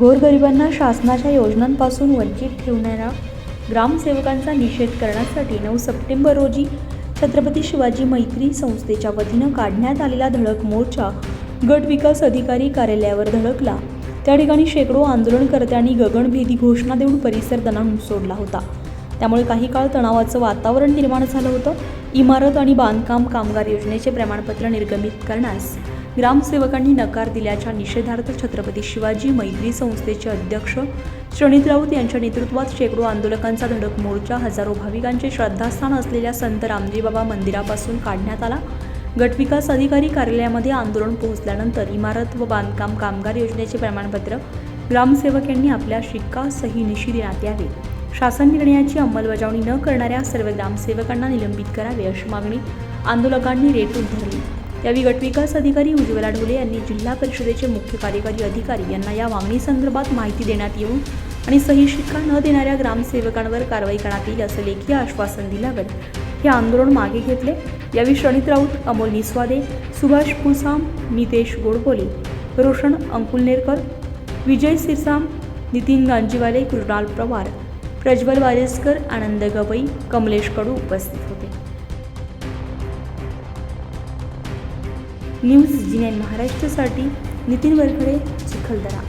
गोरगरिबांना शासनाच्या योजनांपासून वंचित ठेवणाऱ्या ग्रामसेवकांचा निषेध करण्यासाठी नऊ सप्टेंबर रोजी छत्रपती शिवाजी मैत्री संस्थेच्या वतीनं काढण्यात आलेला धडक मोर्चा गट विकास अधिकारी कार्यालयावर धडकला. त्या ठिकाणी शेकडो आंदोलनकर्त्यांनी गगनभेदी घोषणा देऊन परिसर दणाणून सोडला होता. त्यामुळे काही काळ तणावाचं वातावरण निर्माण झालं होतं. इमारत आणि बांधकाम कामगार योजनेचे प्रमाणपत्र निर्गमित करण्यास ग्रामसेवकांनी नकार दिल्याच्या निषेधार्थ छत्रपती शिवाजी मैत्री संस्थेचे अध्यक्ष शणित राऊत यांच्या नेतृत्वात शेकडो आंदोलकांचा धडक मोर्चा हजारो भाविकांचे श्रद्धास्थान असलेल्या संत रामजीबाबा मंदिरापासून काढण्यात आला. गटविकास अधिकारी कार्यालयामध्ये आंदोलन पोहोचल्यानंतर इमारत व बांधकाम कामगार योजनेचे प्रमाणपत्र ग्रामसेवक यांनी आपल्या शिक्का सही निशी देण्यात यावे. शासन निर्णयाची अंमलबजावणी न करणाऱ्या सर्व ग्रामसेवकांना निलंबित करावे अशी मागणी आंदोलकांनी रेटून धरली. यावेळी गटविकास अधिकारी उज्ज्वला ढोले यांनी जिल्हा परिषदेचे मुख्य कार्यकारी अधिकारी यांना या मागणीसंदर्भात माहिती देण्यात येऊन आणि सही शिक्का न देणाऱ्या ग्रामसेवकांवर कारवाई करण्यात येईल असं लेखी आश्वासन दिल्यावर हे आंदोलन मागे घेतले. यावेळी शणित राऊत अमोल निस्वादे सुभाष पुसाम नितेश गोडबोले रोशन अंकुलनेरकर विजय सिरसाम नितीन गांजीवाले कृणाल पवार प्रज्वल वाजेसकर आनंद गवई कमलेश कडू उपस्थित होते. न्यूज जी नाईन महाराष्ट्रासाठी नितीन वरखडे चिखलदरा.